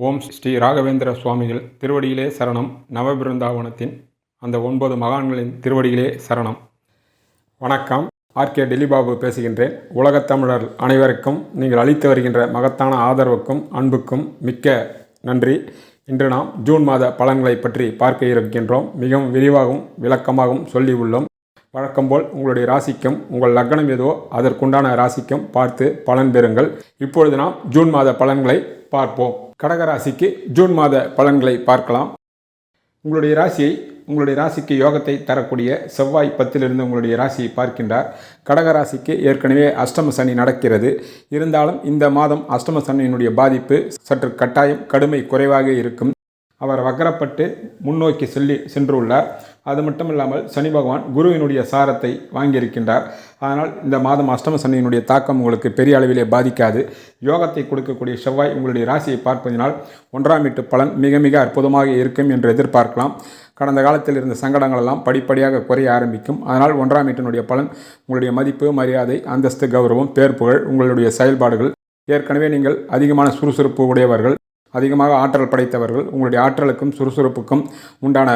ஓம் ஸ்ரீ ராகவேந்திர சுவாமிகள் திருவடியிலே சரணம். நவபிருந்தாவனத்தின் அந்த ஒன்பது மகான்களின் திருவடியிலே சரணம். வணக்கம். ஆர்கே டெலிபாபு பேசுகின்றேன். உலகத் தமிழர் அனைவருக்கும் நீங்கள் அளித்து வருகின்ற மகத்தான ஆதரவுக்கும் அன்புக்கும் மிக்க நன்றி. இன்று நாம் ஜூன் மாத பலன்களை பற்றி பார்க்க இருக்கின்றோம். மிகவும் விரிவாகவும் விளக்கமாகவும் சொல்லி உள்ளோம். வழக்கம்போல் உங்களுடைய ராசிக்கும் உங்கள் லக்னம் ஏதோ அதற்குண்டான ராசிக்கும் பார்த்து பலன் பெறுங்கள். இப்பொழுது நாம் ஜூன் மாத பலன்களை பார்ப்போம். கடகராசிக்கு ஜூன் மாத பலன்களை பார்க்கலாம். உங்களுடைய ராசியை உங்களுடைய ராசிக்கு யோகத்தை தரக்கூடிய செவ்வாய் பத்திலிருந்து உங்களுடைய ராசியை பார்க்கின்றார். கடகராசிக்கு ஏற்கனவே அஷ்டம சனி நடக்கிறது. இருந்தாலும் இந்த மாதம் அஷ்டம சனியினுடைய பாதிப்பு சற்று கட்டாயம் கடுமை குறைவாக இருக்கும். அவர் வக்கரப்பட்டு முன்னோக்கி செல்லி சென்றுள்ளார். அது மட்டும் இல்லாமல் சனி பகவான் குருவினுடைய சாரத்தை வாங்கியிருக்கின்றார். அதனால் இந்த மாதம் அஷ்டம சனியினுடைய தாக்கம் உங்களுக்கு பெரிய அளவிலே பாதிக்காது. யோகத்தை கொடுக்கக்கூடிய செவ்வாய் உங்களுடைய ராசியை பார்ப்பதினால் ஒன்றாம் வீட்டு பலன் மிக மிக அற்புதமாக இருக்கும் என்று எதிர்பார்க்கலாம். கடந்த காலத்தில் இருந்த சங்கடங்கள் எல்லாம் படிப்படியாக குறைய ஆரம்பிக்கும். அதனால் ஒன்றாம் வீட்டினுடைய பலன் உங்களுடைய மதிப்பு மரியாதை அந்தஸ்து கௌரவம் பேர் புகழ் உங்களுடைய செயல்பாடுகள் ஏற்கனவே நீங்கள் அதிகமான சுறுசுறுப்பு உடையவர்கள் அதிகமாக ஆற்றல் படைத்தவர்கள் உங்களுடைய ஆற்றலுக்கும் சுறுசுறுப்புக்கும் உண்டான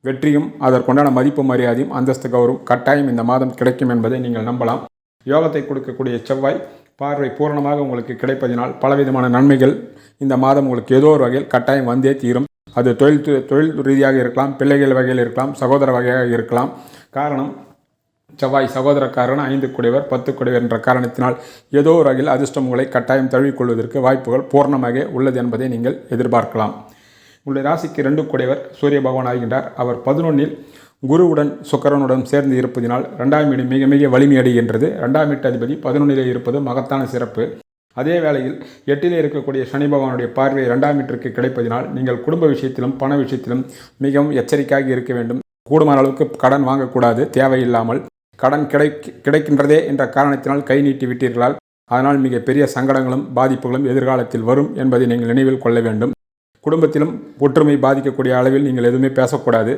வெற்றியும் அதற்குண்டான மதிப்பு மரியாதையும் அந்தஸ்து கௌரவம் கட்டாயம் இந்த மாதம் கிடைக்கும் என்பதை நீங்கள் நம்பலாம். யோகத்தை கொடுக்கக்கூடிய செவ்வாய் பார்வை பூரணமாக உங்களுக்கு கிடைப்பதினால் பலவிதமான நன்மைகள் இந்த மாதம் உங்களுக்கு ஏதோ ஒரு வகையில் கட்டாயம் வந்தே தீரும். அது தொழில் து- தொழில் ரீதியாக இருக்கலாம் பிள்ளைகள் வகையில் இருக்கலாம் சகோதர வகையாக இருக்கலாம். காரணம் செவ்வாய் சகோதரக்காரன் ஐந்து குடைவர் பத்து குடைவர் என்ற காரணத்தினால் ஏதோ ஒரு வகையில் அதிர்ஷ்டம் உங்களை கட்டாயம் தழுவிக்கொள்வதற்கு வாய்ப்புகள் பூர்ணமாக உள்ளது என்பதை நீங்கள் எதிர்பார்க்கலாம். உங்களுடைய ராசிக்கு ரெண்டு குடைவர் சூரிய பகவான் ஆகின்றார். அவர் பதினொன்னில் குருவுடன் சுக்கரனுடன் சேர்ந்து இருப்பதினால் ரெண்டாம் வீடு மிக மிக வலிமையடைகின்றது. ரெண்டாம் வீட்டு அதிபதி பதினொன்னிலே இருப்பது மகத்தான சிறப்பு. அதே வேளையில் எட்டிலே இருக்கக்கூடிய சனி பகவானுடைய பார்வை ரெண்டாம் வீட்டிற்கு கிடைப்பதினால் நீங்கள் குடும்ப விஷயத்திலும் பண விஷயத்திலும் மிகவும் எச்சரிக்கையாக இருக்க வேண்டும். கூடுமான அளவுக்கு கடன் வாங்கக்கூடாது தேவையில்லாமல். கடன் கிடை கிடைக்கின்றதே என்ற காரணத்தினால் கை நீட்டி விட்டீர்களால் அதனால் மிக பெரிய சங்கடங்களும் பாதிப்புகளும் எதிர்காலத்தில் வரும் என்பதை நீங்கள் நினைவில் கொள்ள வேண்டும். குடும்பத்திலும் ஒற்றுமை பாதிக்கக்கூடிய அளவில் நீங்கள் எதுவுமே பேசக்கூடாது.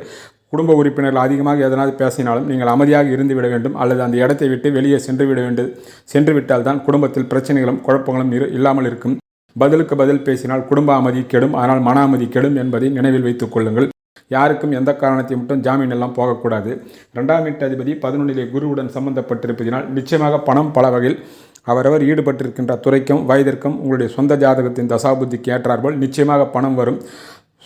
குடும்ப உறுப்பினர்கள் அதிகமாக எதனாவது பேசினாலும் நீங்கள் அமைதியாக இருந்து விட வேண்டும். அல்லது அந்த இடத்தை விட்டு வெளியே சென்று விட வேண்டும் சென்று விட்டால் தான் குடும்பத்தில் பிரச்சனைகளும் குழப்பங்களும் இரு இல்லாமல் இருக்கும். பதிலுக்கு பதில் பேசினால் குடும்ப அமைதி கெடும். ஆனால் மன அமைதி கெடும் என்பதை நினைவில் வைத்துக் கொள்ளுங்கள். யாருக்கும் எந்த காரணத்தை மட்டும் ஜாமீன் எல்லாம் போகக்கூடாது. ரெண்டாம் வீட்டு அதிபதி பதினொன்றிலே குருவுடன் சம்பந்தப்பட்டிருப்பதினால் நிச்சயமாக பணம் பல வகையில் அவரவர் ஈடுபட்டிருக்கின்ற துறைக்கும் வயதிற்கும் உங்களுடைய சொந்த ஜாதகத்தின் தசாபுத்திக்கு ஏற்றார்போல் நிச்சயமாக பணம் வரும்.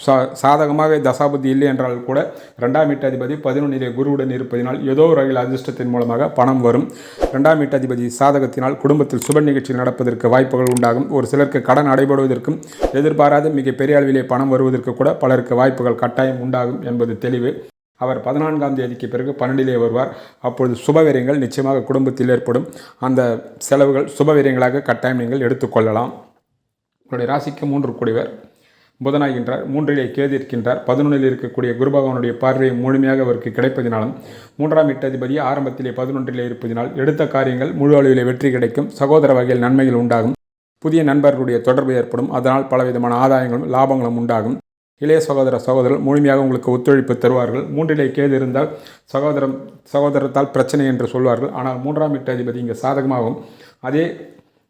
சா சாதகமாக தசாபுத்தி இல்லை என்றால் கூட ரெண்டாம் வீட்டு அதிபதி பதினொன்றிலே குருவுடன் இருப்பதினால் ஏதோ ஒரு வகையில் அதிர்ஷ்டத்தின் மூலமாக பணம் வரும். ரெண்டாம் வீட்டு அதிபதி சாதகத்தினால் குடும்பத்தில் சுப நிகழ்ச்சி நடப்பதற்கு வாய்ப்புகள் உண்டாகும். ஒரு சிலருக்கு கடன் அடைபடுவதற்கும் எதிர்பாராத மிக பெரிய அளவிலே பணம் வருவதற்கு கூட பலருக்கு வாய்ப்புகள் கட்டாயம் உண்டாகும் என்பது தெளிவு. அவர் பதினான்காம் தேதிக்கு பிறகு பன்னெண்டிலே வருவார். அப்பொழுது சுபவீரியங்கள் நிச்சயமாக குடும்பத்தில் ஏற்படும். அந்த செலவுகள் சுபவீரியங்களாக கட்டாயம் நீங்கள் எடுத்துக்கொள்ளலாம் உங்களுடைய ராசிக்கு மூன்று கூடியவர். புதனாகின்றார் மூன்றிலே கேது இருக்கின்றார். பதினொன்றில் இருக்கக்கூடிய குரு பகவானுடைய பார்வை முழுமையாக அவருக்கு கிடைப்பதினாலும் மூன்றாம் எட்டதிபதி ஆரம்பத்திலே பதினொன்றிலே இருப்பதினால் எடுத்த காரியங்கள் முழு அளவிலே வெற்றி கிடைக்கும். சகோதர வகையில் நன்மைகள் உண்டாகும். புதிய நண்பர்களுடைய தொடர்பு ஏற்படும். அதனால் பலவிதமான ஆதாயங்களும் லாபங்களும் உண்டாகும். இளைய சகோதர சகோதரர் முழுமையாக உங்களுக்கு ஒத்துழைப்பு தருவார்கள். மூன்றிலே கேது இருந்தால் சகோதரம் சகோதரத்தால் பிரச்சனை என்று சொல்வார்கள். ஆனால் மூன்றாம் வீட்டு அதிபதி இங்கே சாதகமாகும் அதே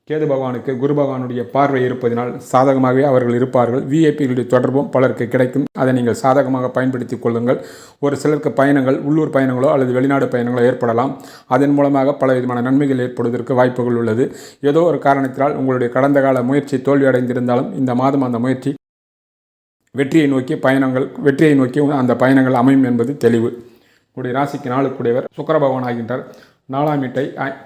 கேது பகவானுக்கு குரு பகவானுடைய பார்வை இருப்பதினால் சாதகமாகவே அவர்கள் இருப்பார்கள். விஐபிகளுடைய தொடர்பும் பலருக்கு கிடைக்கும். அதை நீங்கள் சாதகமாக பயன்படுத்திக் கொள்ளுங்கள். ஒரு சிலருக்கு பயணங்கள் உள்ளூர் பயணங்களோ அல்லது வெளிநாடு பயணங்களோ ஏற்படலாம். அதன் மூலமாக பல விதமான நன்மைகள் ஏற்படுவதற்கு வாய்ப்புகள் உள்ளது. ஏதோ ஒரு காரணத்தினால் உங்களுடைய கடந்த கால முயற்சி தோல்வியடைந்திருந்தாலும் இந்த மாதம் அந்த முயற்சி வெற்றியை நோக்கி பயணங்கள் வெற்றியை நோக்கி அந்த பயணங்கள் அமையும் என்பது தெளிவு. உடைய ராசிக்கு நாளுக்குடையவர் சுக்கர பகவான் ஆகின்றார் நாலாம் வீட்டை ஐ-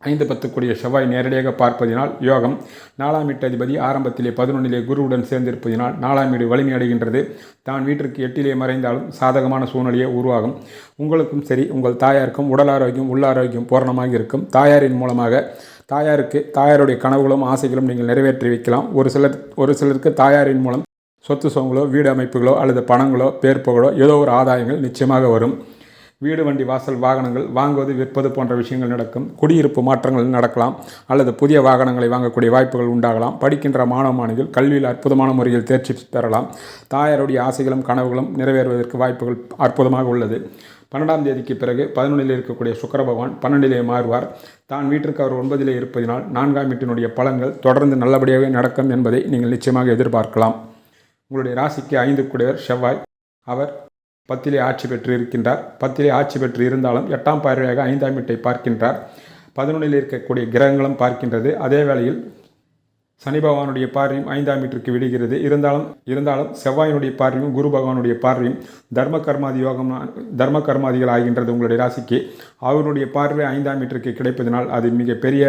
ஐந்து பத்துக்குரிய செவ்வாய் நேரடியாக பார்ப்பதினால் யோகம். நாலாம் வீட்டு அதிபதி ஆரம்பத்திலே பதினொன்றிலே குருவுடன் சேர்ந்திருப்பதினால் நாலாம் வீடு வலிமை அடைகின்றது. தான் வீட்டிற்கு எட்டிலே மறைந்தாலும் சாதகமான சூழ்நிலையே உருவாகும். உங்களுக்கும் சரி உங்கள் தாயாருக்கும் உடல் ஆரோக்கியம் உள்ள ஆரோக்கியம் பூரணமாக இருக்கும். தாயாரின் மூலமாக தாயாருக்கு தாயாருடைய கனவுகளும் ஆசைகளும் நீங்கள் நிறைவேற்றி வைக்கலாம். ஒரு சிலர் ஒரு சிலருக்கு தாயாரின் மூலம் சொத்து சுவங்களோ வீடு அமைப்புகளோ அல்லது பணங்களோ பேர்ப்புகளோ ஏதோ ஒரு ஆதாயங்கள் நிச்சயமாக வரும். வீடு வண்டி வாசல் வாகனங்கள் வாங்குவது விற்பது போன்ற விஷயங்கள் நடக்கும். குடியிருப்பு மாற்றங்கள் நடக்கலாம் அல்லது புதிய வாகனங்களை வாங்கக்கூடிய வாய்ப்புகள் உண்டாகலாம். படிக்கின்ற மாணவ மாணவிகள் கல்வியில் அற்புதமான முறையில் தேர்ச்சி பெறலாம். தாயாருடைய ஆசைகளும் கனவுகளும் நிறைவேறுவதற்கு வாய்ப்புகள் அற்புதமாக உள்ளது. பன்னெண்டாம் தேதிக்கு பிறகு பதினொன்றில் இருக்கக்கூடிய சுக்கர பகவான் பன்னெண்டிலே மாறுவார். தான் வீட்டிற்கு அவர் ஒன்பதிலே இருப்பதினால் நான்காம் வீட்டினுடைய பலன்கள் தொடர்ந்து நல்லபடியாகவே நடக்கும் என்பதை நீங்கள் நிச்சயமாக எதிர்பார்க்கலாம். உங்களுடைய ராசிக்கு ஐந்து கூடியவர் செவ்வாய். அவர் பத்திலே ஆட்சி பெற்று இருக்கின்றார் பத்திலே ஆட்சி பெற்று இருந்தாலும் எட்டாம் பார்வையாக ஐந்தாம் வீட்டை பார்க்கின்றார். பதினொன்றில் இருக்கக்கூடிய கிரகங்களும் பார்க்கின்றது. அதே வேளையில் சனி பகவானுடைய பார்வையும் ஐந்தாம் வீட்டிற்கு விடுகிறது. இருந்தாலும் இருந்தாலும் செவ்வாயினுடைய பார்வையும் குரு பகவானுடைய பார்வையும் தர்ம கர்மாதி யோகம் தர்ம கர்மாதிகள் ஆகின்றது உங்களுடைய ராசிக்கு. அவருடைய பார்வை ஐந்தாம் வீட்டிற்கு கிடைப்பதனால் அது மிகப்பெரிய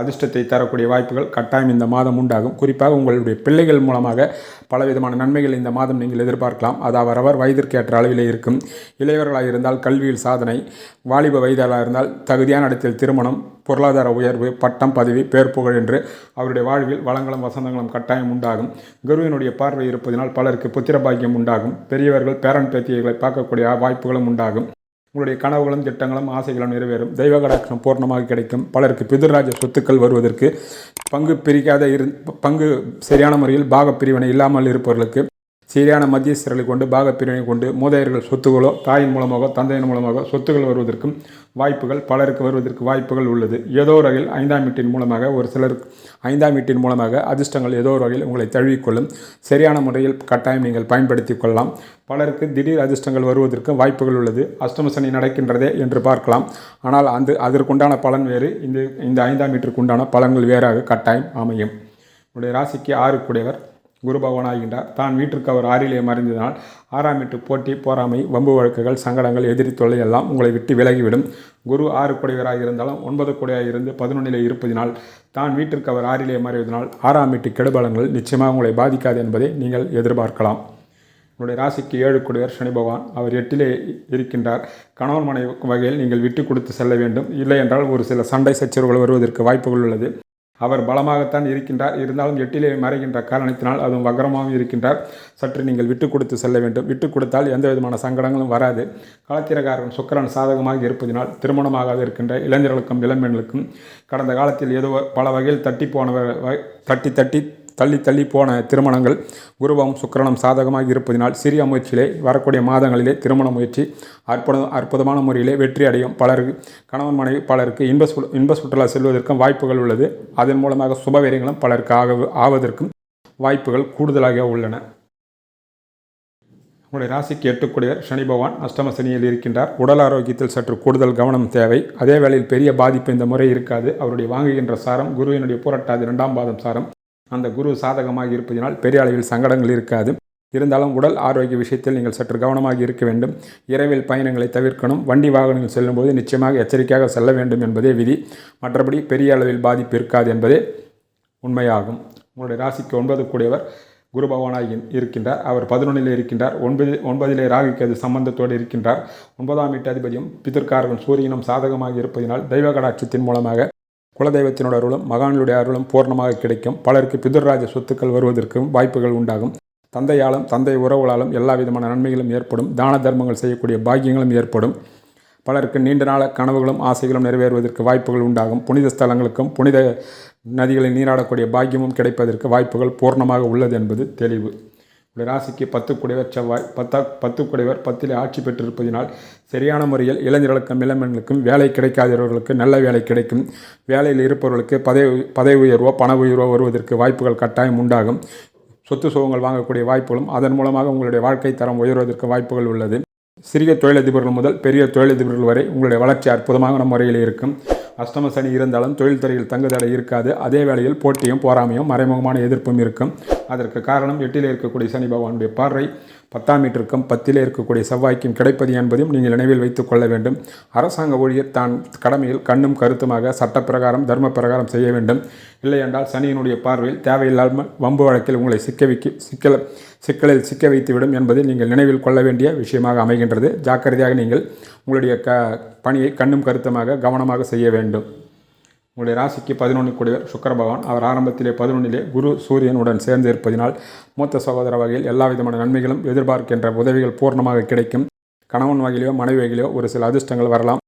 அதிர்ஷ்டத்தை தரக்கூடிய வாய்ப்புகள் கட்டாயம் இந்த மாதம் உண்டாகும். குறிப்பாக உங்களுடைய பிள்ளைகள் மூலமாக பலவிதமான நன்மைகள் இந்த மாதம் நீங்கள் எதிர்பார்க்கலாம். அது அவரவர் வயதிற்கேற்ற அளவிலே இருக்கும். இளையவர்களாக இருந்தால் கல்வியில் சாதனை வாலிப வயதாக இருந்தால் தகுதியான இடத்தில் திருமணம் பொருளாதார உயர்வு பட்டம் பதவி பேர் புகழ் என்று அவருடைய வாழ்வில் வளங்களும் வசந்தங்களும் கட்டாயம் உண்டாகும். குருவினுடைய பார்வை இருப்பதனால் பலருக்கு புத்திர பாக்கியம் உண்டாகும். பெரியவர்கள் பேரன் பேத்தியர்களை பார்க்கக்கூடிய வாய்ப்புகளும் உண்டாகும். உங்களுடைய கனவுகளும் திட்டங்களும் ஆசைகளும் நிறைவேறும். தெய்வ கடாட்சம் பூர்ணமாக கிடைக்கும். பலருக்கு பிதுராஜ சொத்துக்கள் வருவதற்கு பங்கு பிரிக்காத இரு பங்கு சரியான முறையில் பாகப்பிரிவினை இல்லாமல் இருப்பவர்களுக்கு சரியான மத்தியஸ்தர்களை கொண்டு பாகப்பிரிவினை கொண்டு மூதையர்கள் சொத்துகளோ தாயின் மூலமாக தந்தையின் மூலமாக சொத்துக்கள் வருவதற்கும் வாய்ப்புகள் பலருக்கு வருவதற்கு வாய்ப்புகள் உள்ளது. ஏதோ ஒரு வகையில் ஐந்தாம் வீட்டின் மூலமாக ஒரு சிலருக்கு ஐந்தாம் வீட்டின் மூலமாக அதிர்ஷ்டங்கள் ஏதோ ஒரு வகையில் உங்களை தழுவிக்கொள்ளும். சரியான முறையில் கட்டாயம் நீங்கள் பயன்படுத்தி கொள்ளலாம். பலருக்கு திடீர் அதிர்ஷ்டங்கள் வருவதற்கு வாய்ப்புகள் உள்ளது. அஷ்டமசனி நடக்கின்றதே என்று பார்க்கலாம். ஆனால் அந்த அதற்குண்டான பலன் வேறு. இந்த இந்த ஐந்தாம் வீட்டிற்குண்டான பலன்கள் வேறாக கட்டாயம் அமையும். உங்களுடைய ராசிக்கு ஆறு கூடியவர் குரு பகவானாகின்றார் தான் வீட்டிற்கு அவர் ஆறிலே மறைந்ததனால் ஆறாம் வீட்டு போட்டி போராமை வம்பு வழக்குகள் சங்கடங்கள் எதிரி தொல்லை எல்லாம் உங்களை விட்டு விலகிவிடும். குரு ஆறு குடையவராக இருந்தாலும் ஒன்பது குடையாக இருந்து பதினொன்றிலே இருப்பதினால் தான் வீட்டிற்கு அவர் ஆறிலே மறைவதனால் ஆறாம் வீட்டு கெடுபலங்கள் நிச்சயமாக உங்களை பாதிக்காது என்பதை நீங்கள் எதிர்பார்க்கலாம். உங்களுடைய ராசிக்கு ஏழு குடையர் சனி பகவான். அவர் எட்டிலே இருக்கின்றார். கணவன் மனைவி வகையில் நீங்கள் விட்டு கொடுத்து செல்ல வேண்டும். இல்லை என்றால் ஒரு சில சண்டை சச்சரவுகள் வருவதற்கு வாய்ப்புகள் உள்ளது. அவர் பலமாகத்தான் இருக்கின்றார். இருந்தாலும் எட்டிலே மறைகின்ற காரணத்தினால் அதுவும் வக்கரமாகவும் இருக்கின்றார். சற்று நீங்கள் விட்டு கொடுத்து செல்ல வேண்டும். விட்டு கொடுத்தால் எந்த விதமான சங்கடங்களும் வராது. களத்திரகாரன் சுக்கரன் சாதகமாக இருப்பதினால் திருமணமாகாது இருக்கின்ற இளைஞர்களுக்கும் இளம்பெண்களுக்கும் கடந்த காலத்தில் ஏதோ பல வகையில் தட்டி போனவர் தட்டி தட்டி தள்ளி தள்ளி போன திருமணங்கள் குருவம் சுக்கரனும் சாதகமாக இருப்பதினால் சிறிய முயற்சியிலே வரக்கூடிய மாதங்களிலே திருமண முயற்சி அற்புதம் அற்புதமான முறையிலே வெற்றி அடையும். பலருக்கு கணவன் மனைவி பலருக்கு இன்ப சு இன்ப சுற்றுலா செல்வதற்கும் வாய்ப்புகள் உள்ளது. அதன் மூலமாக சுபவேரியங்களும் பலருக்கு ஆக ஆவதற்கும் வாய்ப்புகள் கூடுதலாக உள்ளன. உங்களுடைய ராசிக்கு எட்டுக்குடியர் சனி பகவான் அஷ்டம சனியில் இருக்கின்றார். உடல் ஆரோக்கியத்தில் சற்று கூடுதல் கவனம் தேவை. அதே வேளையில் பெரிய பாதிப்பு இந்த முறை இருக்காது. அவருடைய வாங்குகின்ற சாரம் குருவினுடைய புரட்டாது இரண்டாம் பாதம் சாரம் அந்த குரு சாதகமாக இருப்பதினால் பெரிய அளவில் சங்கடங்கள் இருக்காது. இருந்தாலும் உடல் ஆரோக்கிய விஷயத்தில் நீங்கள் சற்று கவனமாக இருக்க வேண்டும். இரவில் பயணங்களை தவிர்க்கணும். வண்டி வாகனங்கள் செல்லும்போது நிச்சயமாக எச்சரிக்கையாக செல்ல வேண்டும் என்பதே விதி. மற்றபடி பெரிய அளவில் பாதிப்பு இருக்காது என்பதே உண்மையாகும். உங்களுடைய ராசிக்கு ஒன்பது கூடியவர் குரு பகவானாக இருக்கின்றார். அவர் பதினொன்றில் இருக்கின்றார். ஒன்பது ஒன்பதிலே ராகுக்கு அது சம்பந்தத்தோடு இருக்கின்றார். ஒன்பதாம் வீட்டாதிபதியும் பிதற்காரகன் சூரியனும் சாதகமாக இருப்பதினால் தெய்வ கடாட்சத்தின் மூலமாக குலதெய்வத்தினோட அருளும் மகான்களுடைய அருளும் பூர்ணமாக கிடைக்கும். பலருக்கு பிதுர்ராஜ சொத்துக்கள் வருவதற்கும் வாய்ப்புகள் உண்டாகும். தந்தையாலும் தந்தை உறவுகளாலும் எல்லா விதமான நன்மைகளும் ஏற்படும். தான தர்மங்கள் செய்யக்கூடிய பாக்கியங்களும் ஏற்படும். பலருக்கு நீண்ட நாள கனவுகளும் ஆசைகளும் நிறைவேறுவதற்கு வாய்ப்புகள் உண்டாகும். புனித ஸ்தலங்களுக்கும் புனித நதிகளில் நீராடக்கூடிய பாக்கியமும் கிடைப்பதற்கு வாய்ப்புகள் பூர்ணமாக உள்ளது என்பது தெளிவு. உடைய ராசிக்கு பத்து குடைவர் செவ்வாய் பத்தா பத்து குடைவர் பத்திலே ஆட்சி பெற்றிருப்பதினால் சரியான முறையில் இளைஞர்களுக்கும் இளம்பெண்களுக்கும் வேலை கிடைக்காதவர்களுக்கு நல்ல வேலை கிடைக்கும். வேலையில் இருப்பவர்களுக்கு பதவி பதவி உயர்வோ பண உயர்வோ வருவதற்கு வாய்ப்புகள் கட்டாயம் உண்டாகும். சொத்து சுகங்கள் வாங்கக்கூடிய வாய்ப்புகளும் அதன் மூலமாக உங்களுடைய வாழ்க்கை தரம் உயர்வதற்கு வாய்ப்புகள் உள்ளது. சிறிய தொழிலதிபர்கள் முதல் பெரிய தொழிலதிபர்கள் வரை உங்களுடைய வளர்ச்சி அற்புதமான முறையில் இருக்கும். அஷ்டம சனி இருந்தாலும் தொழில்துறையில் தங்குதடை இருக்காது. அதே வேளையில் போட்டியும் போராமையும் மறைமுகமான எதிர்ப்பும் இருக்கும். அதற்கு காரணம் எட்டில் இருக்கக்கூடிய சனி பகவானுடைய பார்வை பத்தாம் மீட்டருக்கும் பத்திலே இருக்கக்கூடிய செவ்வாய்க்கும் கிடைப்பது என்பதையும் நீங்கள் நினைவில் வைத்துக் கொள்ள வேண்டும். அரசாங்க ஊழியர் தான் கடமையில் கண்ணும் கருத்துமாக சட்டப்பிரகாரம் தர்ம பிரகாரம் செய்ய வேண்டும். இல்லை என்றால் சனியினுடைய பார்வையில் தேவையில்லாமல் வம்பு வழக்கில் உங்களை சிக்க வைக்க சிக்கல சிக்கலில் சிக்க வைத்துவிடும் என்பதை நீங்கள் நினைவில் கொள்ள வேண்டிய விஷயமாக அமைகின்றது. ஜாக்கிரதையாக நீங்கள் உங்களுடைய க பணியை கண்ணும் கருத்துமாக கவனமாக செய்ய வேண்டும். உங்களுடைய ராசிக்கு பதினொன்று கூடியவர் சுக்கர பகவான் அவர் ஆரம்பத்திலே பதினொன்றிலே குரு சூரியனுடன் சேர்ந்து இருப்பதினால் மூத்த சகோதர வகையில் எல்லா விதமான நன்மைகளும் எதிர்பார்க்கின்ற உதவிகள் பூர்ணமாக கிடைக்கும். கணவன் வகையிலோ மனைவி வகையிலோ ஒரு சில அதிர்ஷ்டங்கள் வரலாம்.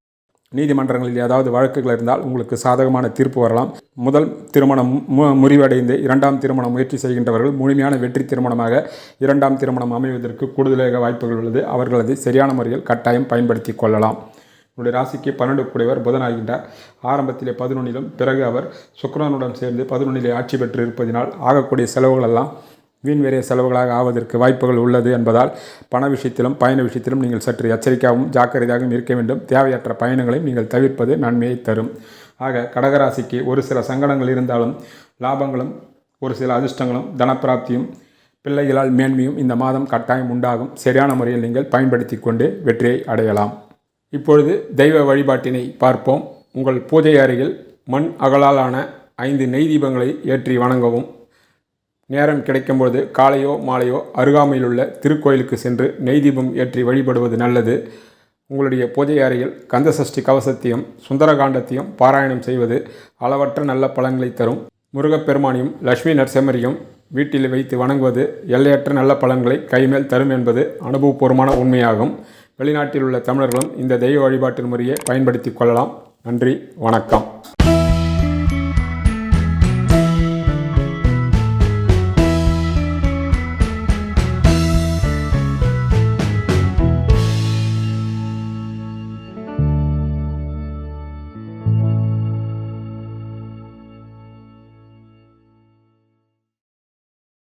நீதிமன்றங்களில் ஏதாவது வழக்குகள் இருந்தால் உங்களுக்கு சாதகமான தீர்ப்பு வரலாம். முதல் திருமணம் மு- முறிவடைந்து இரண்டாம் திருமணம் முயற்சி செய்கின்றவர்கள் முழுமையான வெற்றி திருமணமாக இரண்டாம் திருமணம் அமைவதற்கு கூடுதலாக வாய்ப்புகள் உள்ளது. அவர்களது சரியான முறையில் கட்டாயம் பயன்படுத்தி கொள்ளலாம். உங்களுடைய ராசிக்கு பன்னெண்டு குடைவர் புதனாகின்றார். ஆரம்பத்திலே பதினொன்னிலும் பிறகு அவர் சுக்கரனுடன் சேர்ந்து பதினொன்னிலே ஆட்சி பெற்று இருப்பதினால் ஆகக்கூடிய செலவுகளெல்லாம் வீண் விரைய செலவுகளாக ஆவதற்கு வாய்ப்புகள் உள்ளது என்பதால் பண விஷயத்திலும் பயண விஷயத்திலும் நீங்கள் சற்று எச்சரிக்கையாகவும் ஜாக்கிரதையாகவும் இருக்க வேண்டும். தேவையற்ற பயணங்களையும் நீங்கள் தவிர்ப்பது நன்மையை தரும். ஆக கடகராசிக்கு ஒரு சில சங்கடங்கள் இருந்தாலும் லாபங்களும் ஒரு சில அதிர்ஷ்டங்களும் தனப்பிராப்தியும் பிள்ளைகளால் மேன்மையும் இந்த மாதம் கட்டாயம் உண்டாகும். சரியான முறையில் நீங்கள் பயன்படுத்தி கொண்டு வெற்றியை அடையலாம். இப்பொழுது தெய்வ வழிபாட்டினை பார்ப்போம். உங்கள் பூஜை அறையில் மண் அகலாலான ஐந்து நெய் தீபங்களை ஏற்றி வணங்கவும். நேரம் கிடைக்கும்பொழுது காலையோ மாலையோ அருகாமையிலுள்ள திருக்கோயிலுக்கு சென்று நெய் தீபம் ஏற்றி வழிபடுவது நல்லது. உங்களுடைய பூஜை அறையில் கந்தசஷ்டி கவசத்தையும் சுந்தரகாண்டத்தையும் பாராயணம் செய்வது அளவற்ற நல்ல பலன்களை தரும். முருகப்பெருமானையும் லட்சுமி நரசிம்மரையும் வீட்டில் வைத்து வணங்குவது எல்லையற்ற நல்ல பலன்களை கைமேல் தரும் என்பது அனுபவபூர்வமான உண்மையாகும். வெளிநாட்டில் உள்ள தமிழர்களும் இந்த தெய்வ வழிபாட்டின் முறையை பயன்படுத்தி கொள்ளலாம். நன்றி வணக்கம்.